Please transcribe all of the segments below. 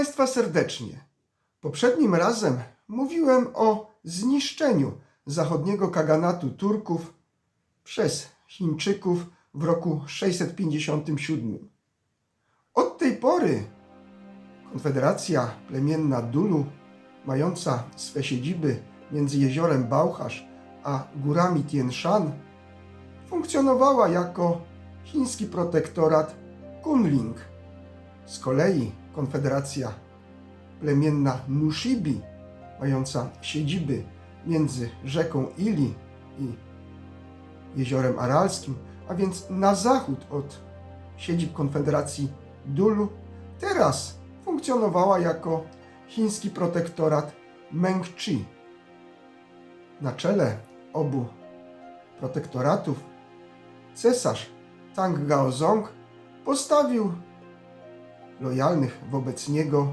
Państwa serdecznie. Poprzednim razem mówiłem o zniszczeniu zachodniego kaganatu Turków przez Chińczyków w roku 657. Od tej pory Konfederacja plemienna Dulu, mająca swe siedziby między jeziorem Bałchasz a górami Tien Shan, funkcjonowała jako chiński protektorat Kunling. Z kolei Konfederacja plemienna Nushibi, mająca siedziby między rzeką Ili i jeziorem Aralskim, a więc na zachód od siedzib Konfederacji Dulu, teraz funkcjonowała jako chiński protektorat Mengchi. Na czele obu protektoratów cesarz Tang Gaozong postawił lojalnych wobec niego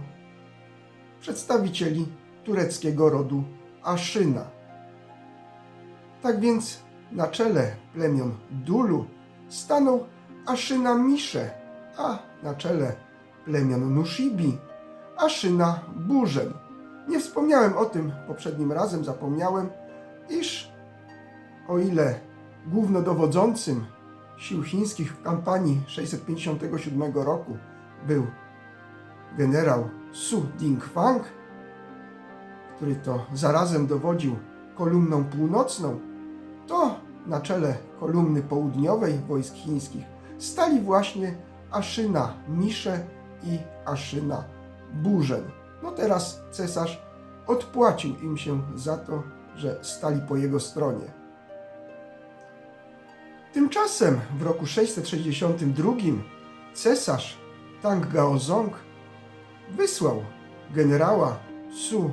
przedstawicieli tureckiego rodu Aszyna. Tak więc na czele plemion Dulu stanął Aszyna Misze, a na czele plemion Nushibi Aszyna Burzen. Nie wspomniałem o tym poprzednim razem, zapomniałem, iż o ile głównodowodzącym sił chińskich w kampanii 657 roku był generał Su Dingfang, który to zarazem dowodził kolumną północną, to na czele kolumny południowej wojsk chińskich stali właśnie Aszyna Misze i Aszyna Burzen. No teraz cesarz odpłacił im się za to, że stali po jego stronie. Tymczasem w roku 662 cesarz Tang Gaozong wysłał generała Su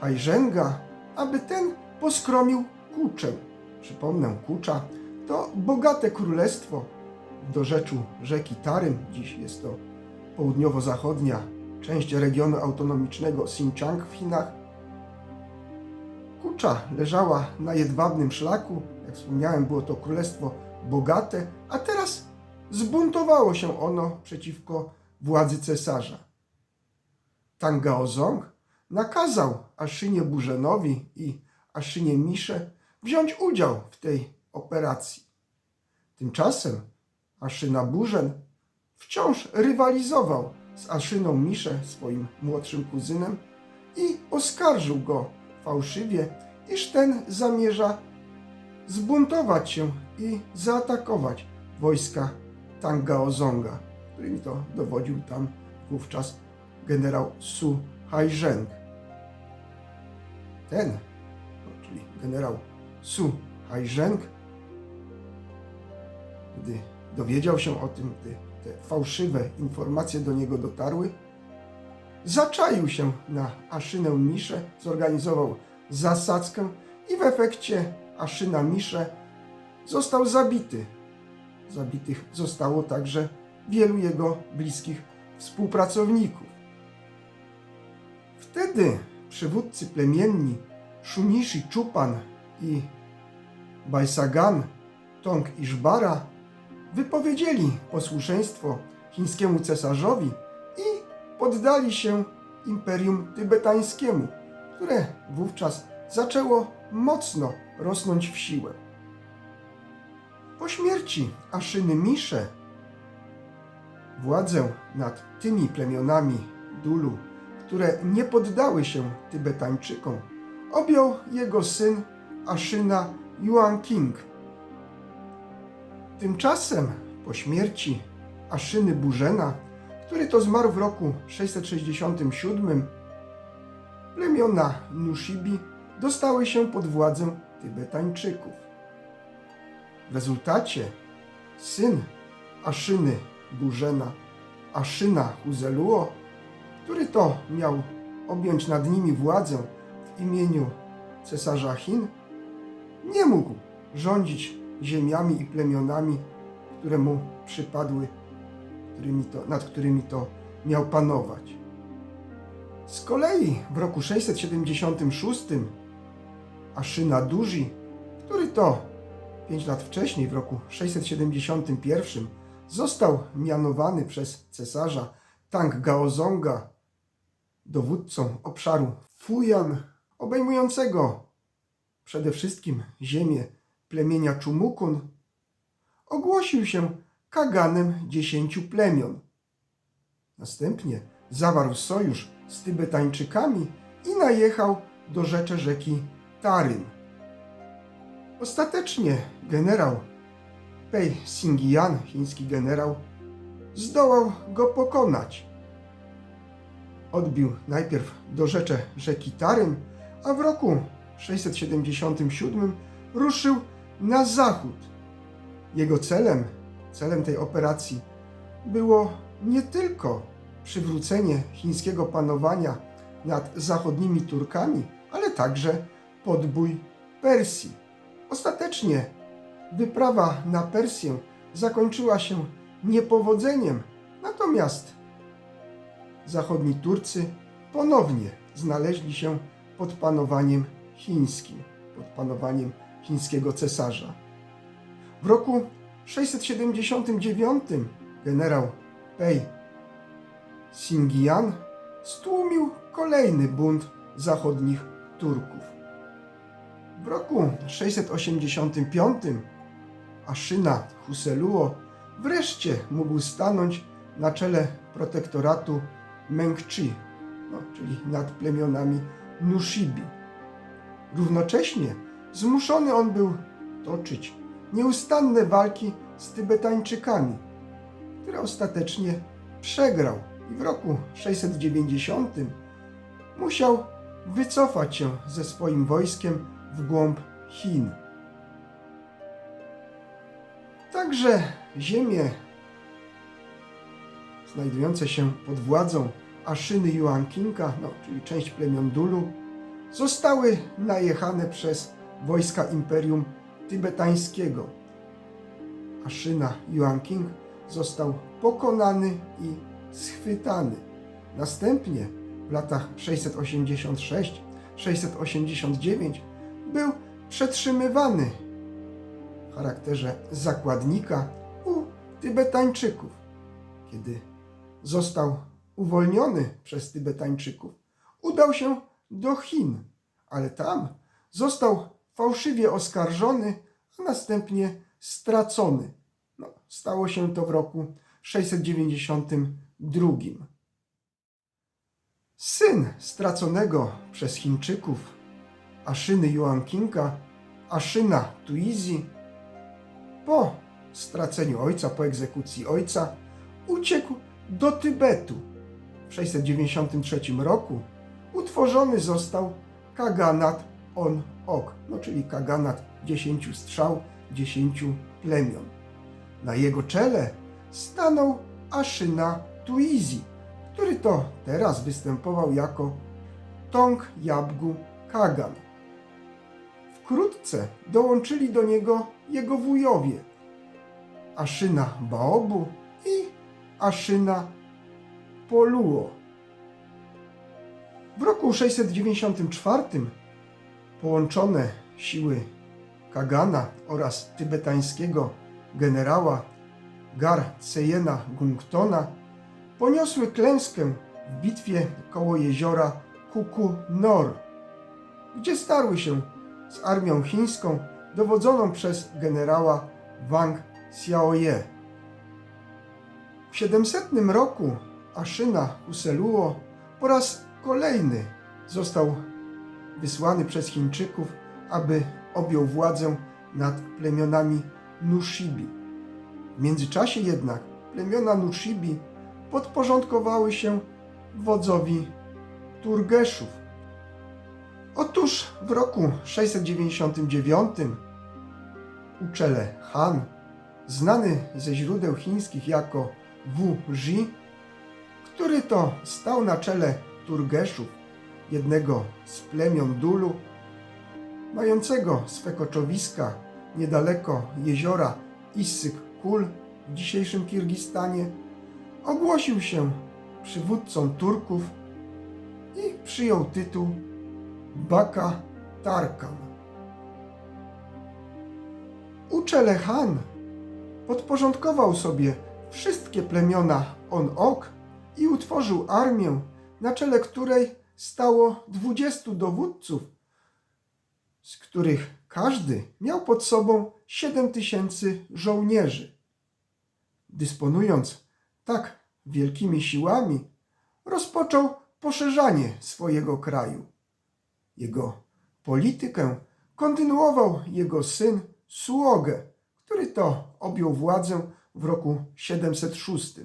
Haizhenga, aby ten poskromił Kuczę. Przypomnę, Kucza to bogate królestwo w dorzeczu rzeki Tarym. Dziś jest to południowo-zachodnia część regionu autonomicznego Xinjiang w Chinach. Kucza leżała na jedwabnym szlaku. Jak wspomniałem, było to królestwo bogate, a teraz zbuntowało się ono przeciwko władzy cesarza. Tang Gaozong nakazał Aszynie Burzenowi i Aszynie Misze wziąć udział w tej operacji. Tymczasem Aszyna Burzen wciąż rywalizował z Aszyną Misze, swoim młodszym kuzynem, i oskarżył go fałszywie, iż ten zamierza zbuntować się i zaatakować wojska Tangaozonga, którymi to dowodził tam wówczas generał Su Haizheng. Ten, czyli generał Su Haizheng, gdy dowiedział się o tym, gdy te fałszywe informacje do niego dotarły, zaczaił się na Aszynę Miszę, zorganizował zasadzkę i w efekcie Aszyna Misze został zabity. Zabitych zostało także wielu jego bliskich współpracowników. Wtedy przywódcy plemienni Shunishi Chupan i Baisagan Tong Ishbara wypowiedzieli posłuszeństwo chińskiemu cesarzowi i poddali się Imperium Tybetańskiemu, które wówczas zaczęło mocno rosnąć w siłę. Po śmierci Aszyny Misze władzę nad tymi plemionami Dulu, które nie poddały się Tybetańczykom, objął jego syn Aszyna Yuan King. Tymczasem po śmierci Aszyny Burzena, który to zmarł w roku 667, plemiona Nushibi dostały się pod władzę Tybetańczyków. W rezultacie syn Aszyny Burzena, Aszyna Huzeluo, który to miał objąć nad nimi władzę w imieniu cesarza Chin, nie mógł rządzić ziemiami i plemionami, które mu przypadły, którymi to, nad którymi to miał panować. Z kolei w roku 676 Aszyna Duzi, który to pięć lat wcześniej, w roku 671, został mianowany przez cesarza Tang Gaozonga dowódcą obszaru Fujan, obejmującego przede wszystkim ziemię plemienia Czumukun, ogłosił się kaganem dziesięciu plemion. Następnie zawarł sojusz z Tybetańczykami i najechał do rzeczy rzeki Taryn. Ostatecznie generał Pei Singian, chiński generał, zdołał go pokonać. Odbił najpierw do rzeczy rzeki Taryn, a w roku 677 ruszył na zachód. Jego celem, celem tej operacji było nie tylko przywrócenie chińskiego panowania nad zachodnimi Turkami, ale także podbój Persji. Ostatecznie wyprawa na Persję zakończyła się niepowodzeniem, natomiast zachodni Turcy ponownie znaleźli się pod panowaniem chińskim, pod panowaniem chińskiego cesarza. W roku 679 generał Pei Singian stłumił kolejny bunt zachodnich Turków. W roku 685 Aszyna Huseluo wreszcie mógł stanąć na czele protektoratu Mengchi, no, czyli nad plemionami Nushibi. Równocześnie zmuszony on był toczyć nieustanne walki z Tybetańczykami, które ostatecznie przegrał i w roku 690 musiał wycofać się ze swoim wojskiem w głąb Chin. Także ziemie znajdujące się pod władzą Aszyny Yuankinga, no, czyli część plemion Dulu, zostały najechane przez wojska Imperium Tybetańskiego. Aszyna Yuanking został pokonany i schwytany. Następnie w latach 686-689 był przetrzymywany w charakterze zakładnika u Tybetańczyków. Kiedy został uwolniony przez Tybetańczyków, udał się do Chin, ale tam został fałszywie oskarżony, a następnie stracony. No, stało się to w roku 692. Syn straconego przez Chińczyków Aszyny Yuankinga, Aszyna Tuizi, po straceniu ojca, po egzekucji ojca, uciekł do Tybetu. W 693 roku utworzony został kaganat On-Ok, no czyli kaganat 10 strzał, 10 plemion. Na jego czele stanął Aszyna Tuizi, który to teraz występował jako Tong Jabgu Kagan. Wkrótce dołączyli do niego jego wujowie Aszyna Baobu i Aszyna Poluo. W roku 694 połączone siły Kagana oraz tybetańskiego generała Gar Sejena Gungtona poniosły klęskę w bitwie koło jeziora Kuku Nor, gdzie starły się z armią chińską dowodzoną przez generała Wang Xiaoye. W 700 roku Aszyna Huseluo po raz kolejny został wysłany przez Chińczyków, aby objął władzę nad plemionami Nushibi. W międzyczasie jednak plemiona Nushibi podporządkowały się wodzowi Turgeszów. Otóż w roku 699 Uczele Han, znany ze źródeł chińskich jako Wu Ji, który to stał na czele Turgeszów, jednego z plemion Dulu, mającego swe koczowiska niedaleko jeziora Issyk Kul w dzisiejszym Kirgistanie, ogłosił się przywódcą Turków i przyjął tytuł Baka Tarkan. Uczele Han podporządkował sobie wszystkie plemiona On-Ok i utworzył armię na czele której stało 20 dowódców, z których każdy miał pod sobą 7 tysięcy żołnierzy. Dysponując tak wielkimi siłami, rozpoczął poszerzanie swojego kraju. Jego politykę kontynuował jego syn Suogę, który to objął władzę w roku 706.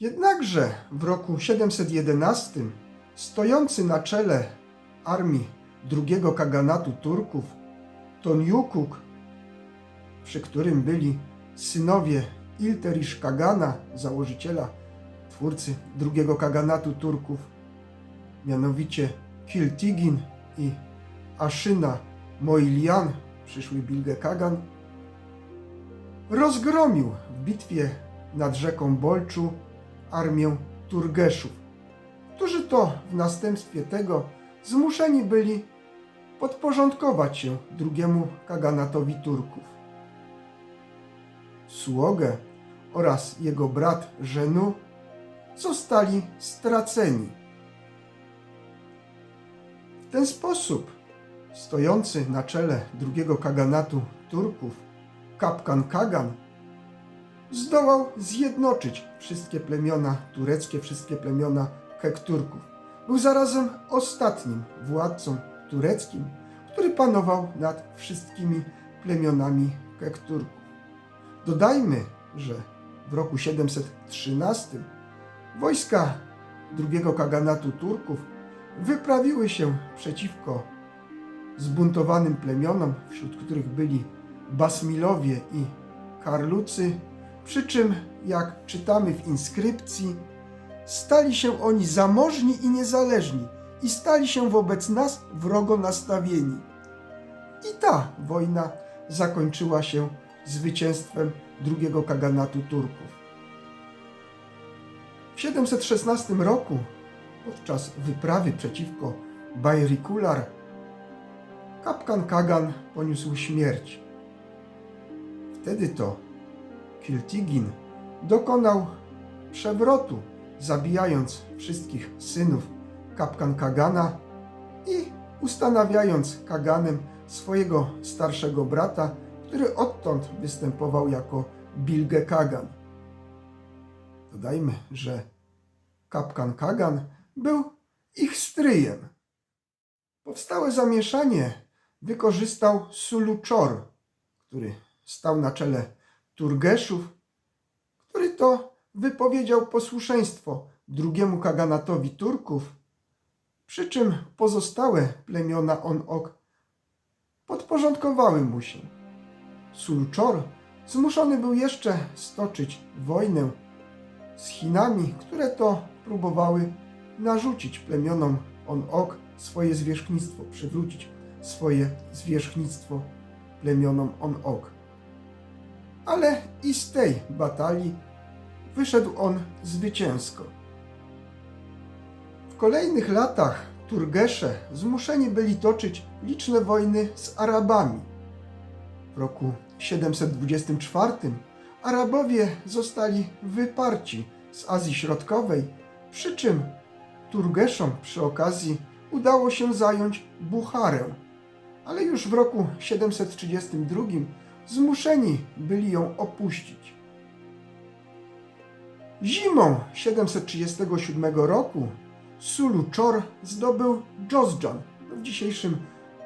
Jednakże w roku 711 stojący na czele armii drugiego kaganatu Turków Tonyukuk, przy którym byli synowie Ilterisz Kagana, założyciela, twórcy drugiego kaganatu Turków, mianowicie Kiltigin i Aszyna Moilian, przyszły Bilge Kagan, rozgromił w bitwie nad rzeką Bolczu armię Turgeszów, którzy to w następstwie tego zmuszeni byli podporządkować się drugiemu kaganatowi Turków. Sługę oraz jego brat Żenu zostali straceni. W ten sposób stojący na czele drugiego kaganatu Turków, kapkan Kagan, zdołał zjednoczyć wszystkie plemiona tureckie, wszystkie plemiona Kekturków. Był zarazem ostatnim władcą tureckim, który panował nad wszystkimi plemionami Kekturków. Dodajmy, że w roku 713 wojska drugiego kaganatu Turków wyprawiły się przeciwko zbuntowanym plemionom, wśród których byli Basmilowie i Karlucy, przy czym, jak czytamy w inskrypcji, stali się oni zamożni i niezależni i stali się wobec nas wrogo nastawieni. I ta wojna zakończyła się zwycięstwem drugiego kaganatu Turków. W 716 roku, podczas wyprawy przeciwko Bayrikular, kapkan Kagan poniósł śmierć. Wtedy to Kiltigin dokonał przewrotu, zabijając wszystkich synów kapkan Kagana i ustanawiając Kaganem swojego starszego brata, który odtąd występował jako Bilge Kagan. Dodajmy, że kapkan Kagan był ich stryjem. Powstałe zamieszanie wykorzystał Suluczor, który stał na czele Turgeszów, który to wypowiedział posłuszeństwo drugiemu kaganatowi Turków, przy czym pozostałe plemiona On-Ok podporządkowały mu się. Sulczor zmuszony był jeszcze stoczyć wojnę z Chinami, które to próbowały narzucić plemionom On-Ok swoje zwierzchnictwo, przywrócić swoje zwierzchnictwo plemionom On-Ok. Ale i z tej batalii wyszedł on zwycięsko. W kolejnych latach Turgesze zmuszeni byli toczyć liczne wojny z Arabami. W roku 724 Arabowie zostali wyparci z Azji Środkowej, przy czym Turgeszom przy okazji udało się zająć Bucharę, ale już w roku 732 zmuszeni byli ją opuścić. Zimą 737 roku Sulu Czor zdobył Jozjan w dzisiejszym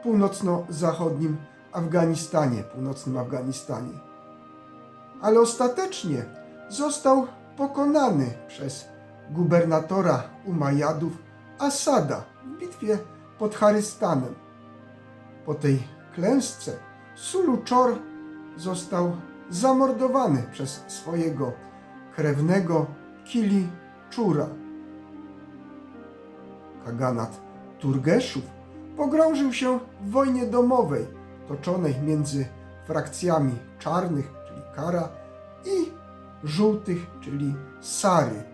północno-zachodnim Afganistanie, północnym Afganistanie. Ale ostatecznie został pokonany przez gubernatora Umajadów Asada w bitwie pod Harystanem. Po tej klęsce Sulu Czor został zamordowany przez swojego krewnego Kili Czura. Kaganat Turgeszów pogrążył się w wojnie domowej toczonej między frakcjami czarnych, czyli Kara, i żółtych, czyli Sary.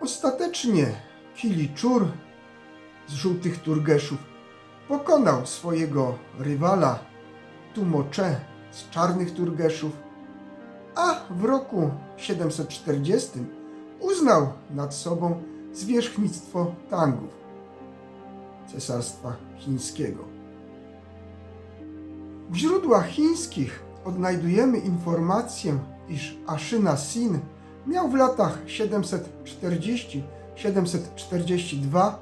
Ostatecznie Kiliczur z żółtych Turgeszów pokonał swojego rywala Tumocze z czarnych Turgeszów, a w roku 1740 uznał nad sobą zwierzchnictwo Tangów, cesarstwa chińskiego. W źródłach chińskich odnajdujemy informację, iż Aszyna Sin miał w latach 740-742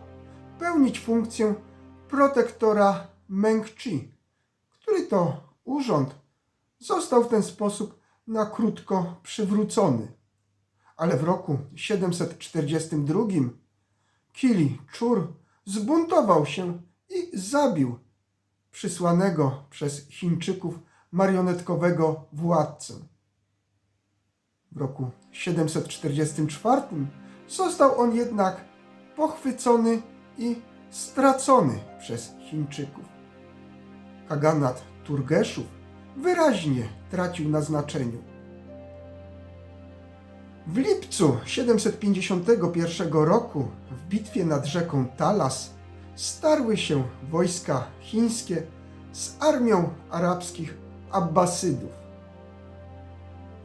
pełnić funkcję protektora Mengchi, który to urząd został w ten sposób na krótko przywrócony. Ale w roku 742 Kili Czur zbuntował się i zabił przysłanego przez Chińczyków marionetkowego władcę. W roku 744 został on jednak pochwycony i stracony przez Chińczyków. Kaganat Turgeszów wyraźnie tracił na znaczeniu. W lipcu 751 roku w bitwie nad rzeką Talas starły się wojska chińskie z armią arabskich Abbasydów.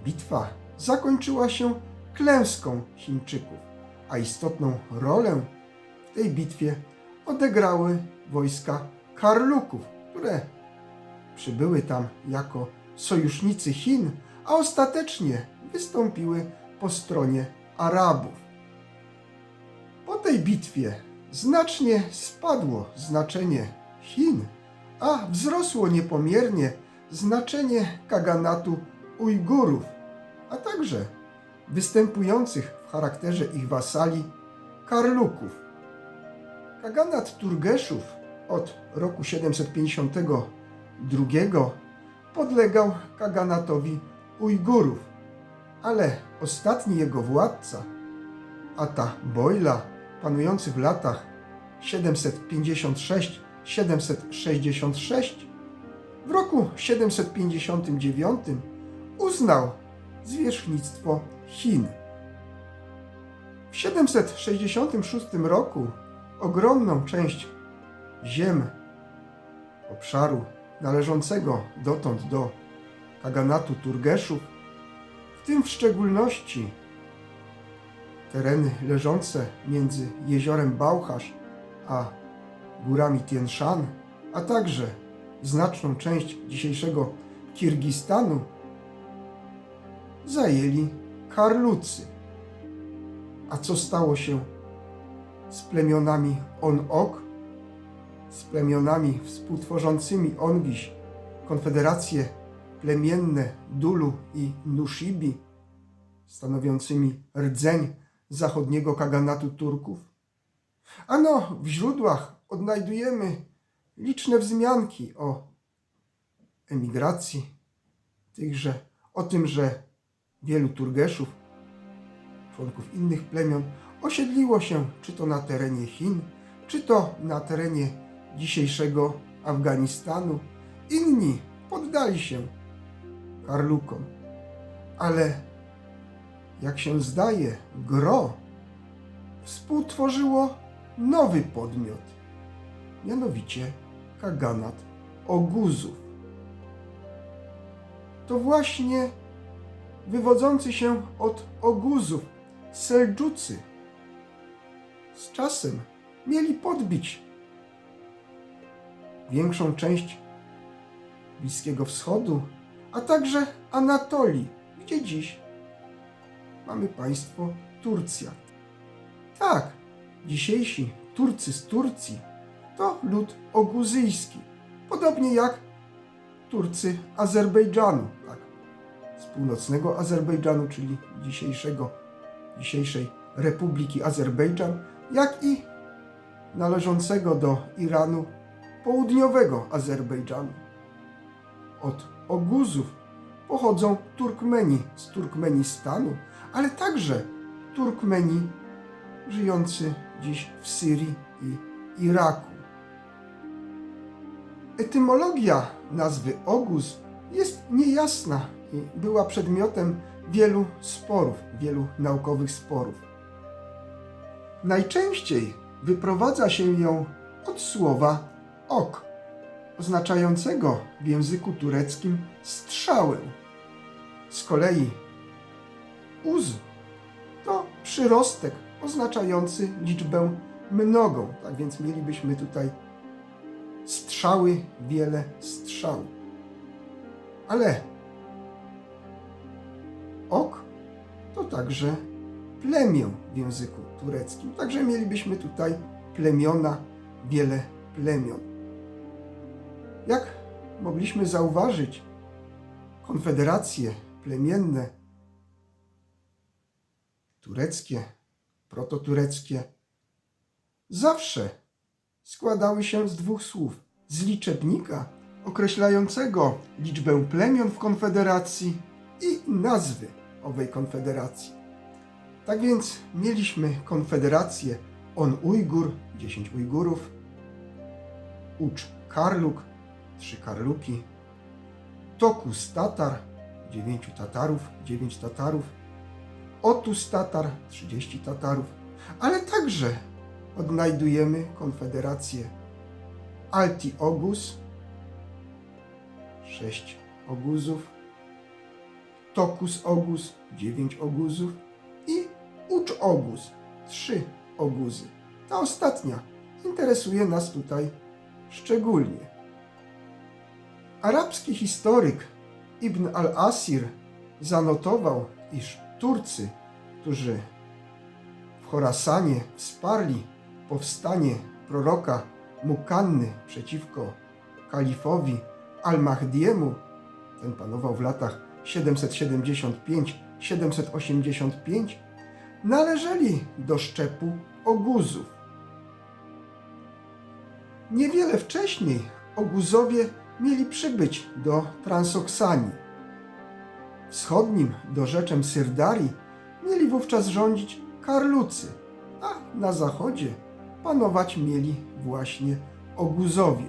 Bitwa zakończyła się klęską Chińczyków, a istotną rolę w tej bitwie odegrały wojska Karluków, które przybyły tam jako sojusznicy Chin, a ostatecznie wystąpiły po stronie Arabów. Po tej bitwie znacznie spadło znaczenie Chin, a wzrosło niepomiernie znaczenie kaganatu Ujgurów, a także występujących w charakterze ich wasali Karluków. Kaganat Turgeszów od roku 752 podlegał kaganatowi Ujgurów, ale ostatni jego władca, Ata Boila, panujący w latach 756-766, w roku 759 uznał zwierzchnictwo Chin. W 766 roku ogromną część ziem obszaru należącego dotąd do kaganatu Turgeszów, w tym w szczególności tereny leżące między jeziorem Bałchasz a górami Tien Shan, a także znaczną część dzisiejszego Kirgistanu, zajęli Karlucy. A co stało się z plemionami On-Ok, z plemionami współtworzącymi Ongiś, konfederacje plemienne Dulu i Nushibi, stanowiącymi rdzeń zachodniego kaganatu Turków? Ano, w źródłach odnajdujemy liczne wzmianki o emigracji tychże, o tym, że wielu Turgeszów, członków innych plemion, osiedliło się czy to na terenie Chin, czy to na terenie dzisiejszego Afganistanu. Inni poddali się Karlukom, ale jak się zdaje, gro współtworzyło nowy podmiot, mianowicie kaganat Oguzów. To właśnie wywodzący się od Oguzów Seldżucy z czasem mieli podbić większą część Bliskiego Wschodu, a także Anatolii, gdzie dziś mamy państwo Turcja. Tak, dzisiejsi Turcy z Turcji to lud oguzyjski, podobnie jak Turcy Azerbejdżanu, z północnego Azerbejdżanu, czyli dzisiejszego, dzisiejszej Republiki Azerbejdżan, jak i należącego do Iranu południowego Azerbejdżanu. Od Oguzów pochodzą Turkmeni z Turkmenistanu, ale także Turkmeni żyjący dziś w Syrii i Iraku. Etymologia nazwy Oguz jest niejasna była przedmiotem wielu sporów, wielu naukowych sporów. Najczęściej wyprowadza się ją od słowa ok, oznaczającego w języku tureckim strzałę. Z kolei uz to przyrostek oznaczający liczbę mnogą. Tak więc mielibyśmy tutaj strzały, wiele strzał. Ale ok to także plemię w języku tureckim. Także mielibyśmy tutaj plemiona, wiele plemion. Jak mogliśmy zauważyć, konfederacje plemienne tureckie, prototureckie zawsze składały się z dwóch słów: z liczebnika określającego liczbę plemion w konfederacji i nazwy owej konfederacji. Tak więc mieliśmy konfederację On Ujgur, 10 Ujgurów, Ucz Karluk, 3 Karluki, Tokus Tatar, 9 Tatarów, 9 Tatarów, Otus Tatar, 30 Tatarów, ale także odnajdujemy konfederację Alti Ogus, 6 oguzów, Tokus Ogus, 9 oguzów i Ucz Ogus, 3 oguzy. Ta ostatnia interesuje nas tutaj szczególnie. Arabski historyk Ibn al-Asir zanotował, iż Turcy, którzy w Chorasanie wsparli powstanie proroka Mukanny przeciwko kalifowi al-Mahdiemu, ten panował w latach 775-785, należeli do szczepu Oguzów. Niewiele wcześniej Oguzowie mieli przybyć do Transoksanii. Wschodnim dorzeczem Syrdarii mieli wówczas rządzić Karlucy, a na zachodzie panować mieli właśnie Oguzowie.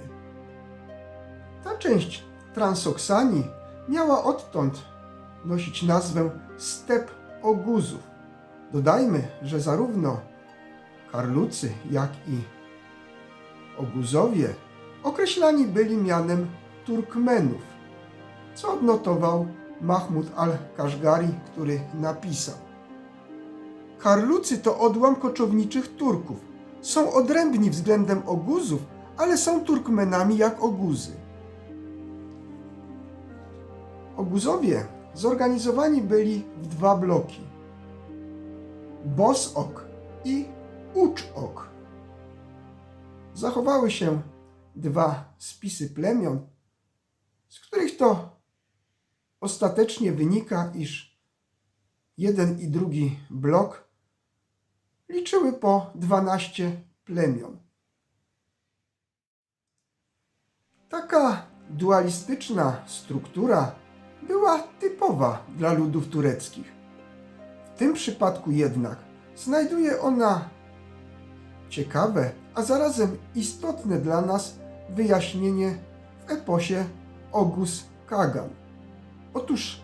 Ta część Transoksanii miała odtąd nosić nazwę Step Oguzów. Dodajmy, że zarówno Karlucy, jak i Oguzowie określani byli mianem Turkmenów, co odnotował Mahmud al-Kaszgari, który napisał Karlucy to odłam koczowniczych Turków. Są odrębni względem Oguzów, ale są Turkmenami jak Oguzy. Oguzowie zorganizowani byli w dwa bloki. Bosok i Uczok. Zachowały się dwa spisy plemion, z których to ostatecznie wynika, iż jeden i drugi blok liczyły po 12 plemion. Taka dualistyczna struktura była typowa dla ludów tureckich. W tym przypadku jednak znajduje ona ciekawe, a zarazem istotne dla nas wyjaśnienie w eposie Ogus Kagan. Otóż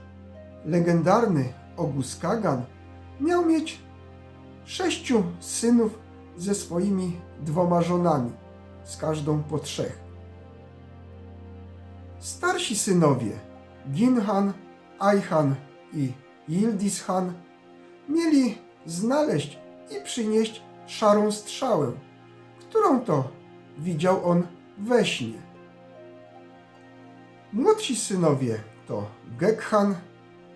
legendarny Ogus Kagan miał mieć sześciu synów ze swoimi dwoma żonami, z każdą po trzech. Starsi synowie Ginhan, Ayhan i Yildiz-Han mieli znaleźć i przynieść szarą strzałę, którą to widział on we śnie. Młodsi synowie to Gekhan,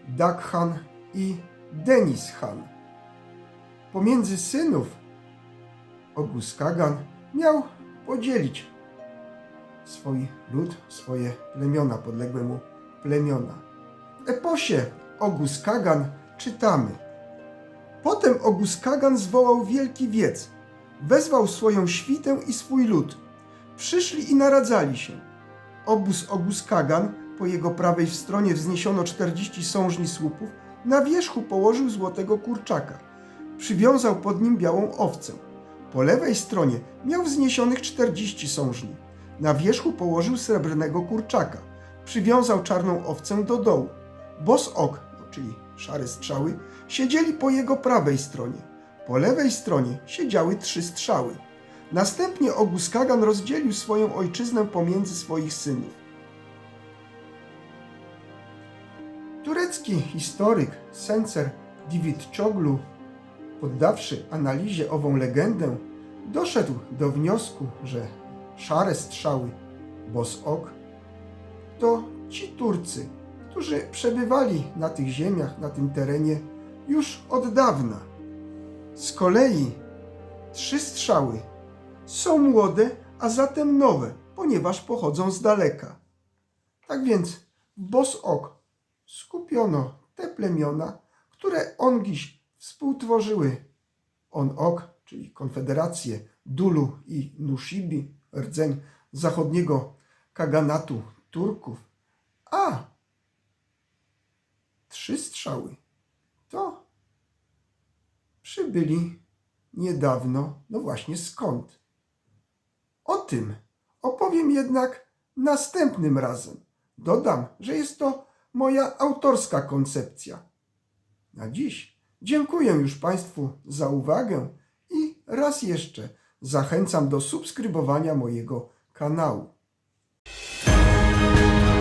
Dakhan i Denis-Han. Pomiędzy synów Ogus Kagan miał podzielić swój lud, swoje plemiona, podległe mu plemiona. W eposie Ogus Kagan czytamy Potem Ogus Kagan zwołał wielki wiec, wezwał swoją świtę i swój lud. Przyszli i naradzali się. Obóz Ogus Kagan, po jego prawej stronie wzniesiono 40 sążni słupów, na wierzchu położył złotego kurczaka. Przywiązał pod nim białą owcę. Po lewej stronie miał wzniesionych 40 sążni. Na wierzchu położył srebrnego kurczaka. Przywiązał czarną owcę do dołu. Bos ok, no, czyli szare strzały, siedzieli po jego prawej stronie. Po lewej stronie siedziały trzy strzały. Następnie Ogus Kagan rozdzielił swoją ojczyznę pomiędzy swoich synów. Turecki historyk Sencer David Czoglu, poddawszy analizie ową legendę, doszedł do wniosku, że szare strzały Bosok to ci Turcy, którzy przebywali na tych ziemiach, na tym terenie już od dawna. Z kolei trzy strzały są młode, a zatem nowe, ponieważ pochodzą z daleka. Tak więc w Bosok skupiono te plemiona, które ongiś współtworzyły On-Ok, czyli konfederację Dulu i Nushibi, rdzeń zachodniego kaganatu Turków, a trzy strzały to przybyli niedawno, no właśnie skąd. O tym opowiem jednak następnym razem. Dodam, że jest to moja autorska koncepcja. Na dziś dziękuję już Państwu za uwagę i raz jeszcze zachęcam do subskrybowania mojego kanału. you